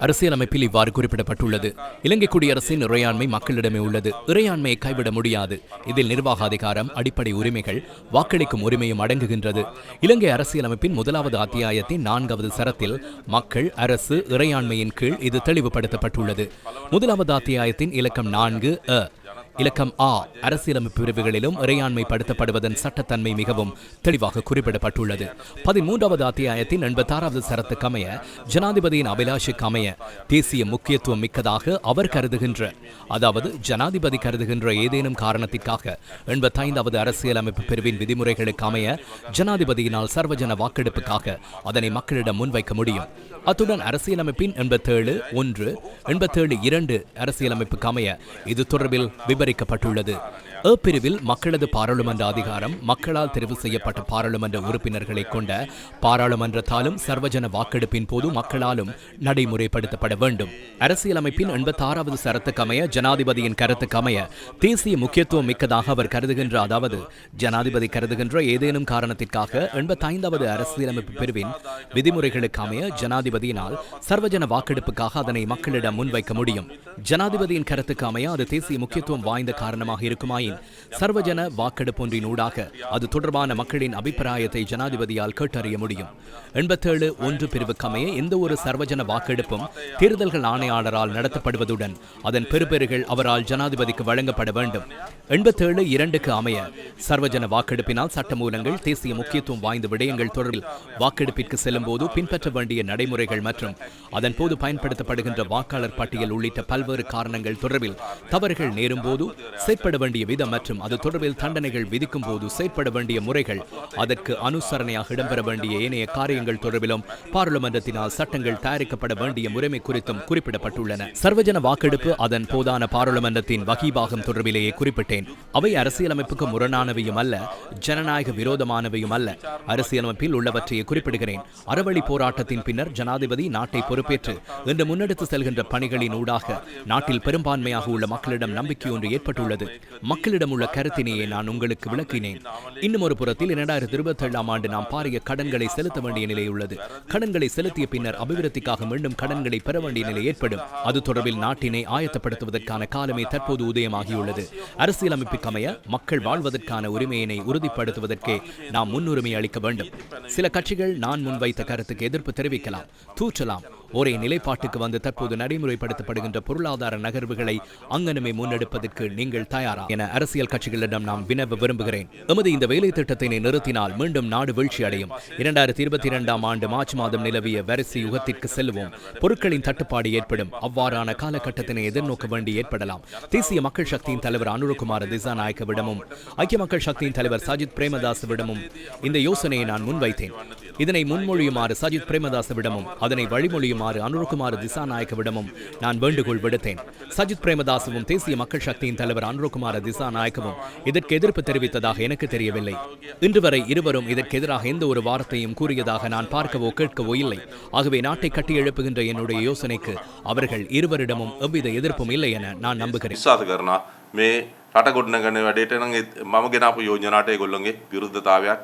அரசியலமைப்பில் இவ்வாறு குறிப்பிடப்பட்டுள்ளது. இலங்கை குடியரசின் இறையாண்மை மக்களிடமே உள்ளது. இறையாண்மையை கைவிட முடியாது. இதில் நிர்வாக அதிகாரம் அடிப்படை உரிமைகள் வாக்களிக்கும் உரிமையும் அடங்குகின்றது. இலங்கை அரசியலமைப்பின் முதலாவது அத்தியாயத்தின் நான்காவது சரத்தில் மக்கள் அரசு இறையாண்மையின் கீழ் இது தெளிவுபடுத்தப்பட்டுள்ளது. முதலாவது அத்தியாயத்தின் இலக்கம் நான்கு அ. இலக்கம் ஆ. அரசியலமைப்பு பிரிவுகளிலும் இறையாண்மை படுத்தப்படுவதன் சட்டத்தன்மை மிகவும் தெளிவாக குறிப்பிடப்பட்டுள்ளது. பதிமூன்றாவது அத்தியாயத்தின் எண்பத்தாறாவது சரத்துக்கு அமைய ஜனாதிபதியின் அபிலாஷைக்கு அமைய தேசிய முக்கியத்துவம் மிக்கதாக அவர் கருதுகின்ற அதாவது ஜனாதிபதி கருதுகின்ற ஏதேனும் காரணத்திற்காக எண்பத்தைந்தாவது அரசியலமைப்பு பிரிவின் விதிமுறைகளுக்கு அமைய ஜனாதிபதியினால் சர்வஜன வாக்கெடுப்புக்காக அதனை மக்களிடம் முன்வைக்க முடியும். அத்துடன் அரசியலமைப்பின் எண்பத்தேழு ஒன்று எண்பத்தேழு இரண்டு அரசியலமைப்புக்கு அமைய இது தொடர்பில் விப அபகரிக்கப்பட்டுள்ளது பிரிவில் மக்களது பாராளுமன்ற அதிகாரம் மக்களால் தெரிவு செய்யப்பட்ட பாராளுமன்ற உறுப்பினர்களை கொண்ட பாராளுமன்றத்தாலும் சர்வஜன வாக்கெடுப்பின் போது மக்களாலும் நடைமுறைப்படுத்தப்பட வேண்டும். அரசியலமைப்பின் எண்பத்தாறாவது சரத்துக்கமைய ஜனாதிபதியின் கருத்துக்கமைய தேசிய முக்கியத்துவம் மிக்கதாக அவர் கருதுகின்ற அதாவது ஜனாதிபதி கருதுகின்ற ஏதேனும் காரணத்திற்காக எண்பத்தைந்தாவது அரசியலமைப்பு பிரிவின் விதிமுறைகளுக்கு அமைய ஜனாதிபதியினால் சர்வஜன வாக்கெடுப்புக்காக அதனை மக்களிடம் முன்வைக்க முடியும். ஜனாதிபதியின் கருத்துக்கு அமைய அது தேசிய முக்கியத்துவம் வாய்ந்த காரணமாக இருக்குமாயின் சர்வஜன வாக்கெடுப்பொன்றினூடாக அது தொடர்பான மக்களின் அபிப்பிராயத்தை ஜனாதிபதியால் கேட்டறிய முடியும். எண்பத்தேழு ஒன்று பிரிவுக்கமைய எந்த ஒரு சர்வஜன வாக்கெடுப்பும் தேர்தல்கள் ஆணையாளரால் நடத்தப்படுவதுடன் அதன் பெறுபெறுகள் அவரால் ஜனாதிபதிக்கு வழங்கப்பட வேண்டும். எண்பத்தேழு இரண்டுக்கு அமைய சர்வஜன வாக்கெடுப்பினால் சட்டமூலங்கள் தேசிய முக்கியத்துவம் வாய்ந்த விடயங்கள் தொடர்பில் வாக்கெடுப்பிற்கு செல்லும் போது பின்பற்ற வேண்டிய நடைமுறைகள் மற்றும் அதன் போது பயன்படுத்தப்படுகின்ற வாக்காளர் பட்டியல் உள்ளிட்ட பல்வேறு காரணங்கள் தொடர்பில் தவறுகள் நேரும் போது செயற்பட வேண்டிய விதம் மற்றும் அது தொடர்பில் தண்டனைகள் விதிக்கும் போது செயற்பட வேண்டிய முறைகள் அதற்கு அனுசரணையாக இடம்பெற வேண்டிய ஏனைய காரியங்கள் தொடர்பிலும் பாராளுமன்றத்தினால் சட்டங்கள் தயாரிக்கப்பட வேண்டிய முறைமை குறித்தும் குறிப்பிடப்பட்டுள்ளன. சர்வஜன வாக்கெடுப்பு அதன் போதான பாராளுமன்றத்தின் வகிபாகம் தொடர்பிலேயே குறிப்பிட்டேன். அவை அரசியலமைப்புக்கு முரணானவையும் அல்ல ஜனநாயக விரோதமானவையும் அல்ல. அரசியலமைப்பில் உள்ளவற்றையே குறிப்பிடுகிறேன். அறவழி போராட்டத்தின் பின்னர் ஜனாதிபதி நாட்டை பொறுப்பேற்று இன்று முன்னெடுத்து செல்கின்ற பணிகளின் ஊடாக நாட்டில் பெரும்பான்மையாக உள்ள மக்களிடம் நம்பிக்கை ஒன்று ஏற்பட்டுள்ளது. மக்கள் மக்களிடம் உள்ள கருத்தினையே நான் உங்களுக்கு விளக்கினேன். இன்னும் ஒரு புறத்தில் இரண்டாயிரத்தி இருபத்தி ஏழாம் ஆண்டு நாம் பாரிய கடன்களை செலுத்த வேண்டிய நிலை உள்ளது. கடன்களை செலுத்திய பின்னர் அபிவிருத்திக்காக மீண்டும் கடன்களை பெற வேண்டிய நிலை ஏற்படும். அது தொடர்பில் நாட்டினை ஆயத்தப்படுத்துவதற்கான காலமே தற்போது உதயமாகியுள்ளது. அரசியலமைப்புக்கு அமைய மக்கள் வாழ்வதற்கான உரிமையினை உறுதிப்படுத்துவதற்கே நாம் முன்னுரிமை அளிக்க வேண்டும். சில கட்சிகள் நான் முன்வைத்த கருத்துக்கு எதிர்ப்பு தெரிவிக்கலாம். தூற்றலாம். ஒரே நிலைப்பாட்டுக்கு வந்து தற்போது நடைமுறைப்படுத்தப்படுகின்ற பொருளாதார நகர்வுகளை அங்கனமே முன்னெடுப்பதற்கு நீங்கள் தயாரா? என அரசியல் கட்சிகளிடம் நாம் வினவ விரும்புகிறேன். எமது இந்த வேலை திட்டத்தினை நிறுத்தினால் மீண்டும் நாடு வீழ்ச்சி அடையும். இரண்டாயிரத்தி இருபத்தி இரண்டாம் ஆண்டு மார்ச் மாதம் நிலவிய வரிசை யுகத்திற்கு செல்லுவோம் பொருட்களின் தட்டுப்பாடு ஏற்படும். அவ்வாறான காலகட்டத்தினை எதிர்நோக்க வேண்டி ஏற்படலாம். தேசிய மக்கள் சக்தியின் தலைவர் அனுரகுமார திசாநாயக்கவிடமும் ஐக்கிய மக்கள் சக்தியின் தலைவர் சஜித் பிரேமதாசவிடமும் இந்த யோசனையை நான் முன்வைத்தேன். இதனை முன்மொழியுமாறு சஜித் பிரேமதாசவிடமும் அதனை வழிமொழியுமாறு அனுரகுமார் திசாநாயக்கவிடமும் நான் வேண்டுகோள் விடுத்தேன் சஜித் பிரேமதாசவும் தேசிய மக்கள் சக்தியின் தலைவர் அனுரகுமார திசாநாயக்கவும் இதற்கு எதிர்ப்பு தெரிவித்ததாக எனக்கு தெரியவில்லை இன்று வரை இருவரும் இதற்கு எதிராக எந்த ஒரு வார்த்தையும் கூறியதாக நான் பார்க்கவோ கேட்கவோ இல்லை ஆகவே நாட்டை கட்டி எழுப்புகின்ற என்னுடைய யோசனைக்கு அவர்கள் இருவரிடமும் எவ்வித எதிர்ப்பும் இல்லை என நான் நம்புகிறேன் විශ්වාස කරනවා මේ රට ගොඩනගන වැඩේට නම් ඒත් මම ගෙනාපු යෝජනාට ඒගොල්ලොන්ගේ විරුද්ධතාවයක්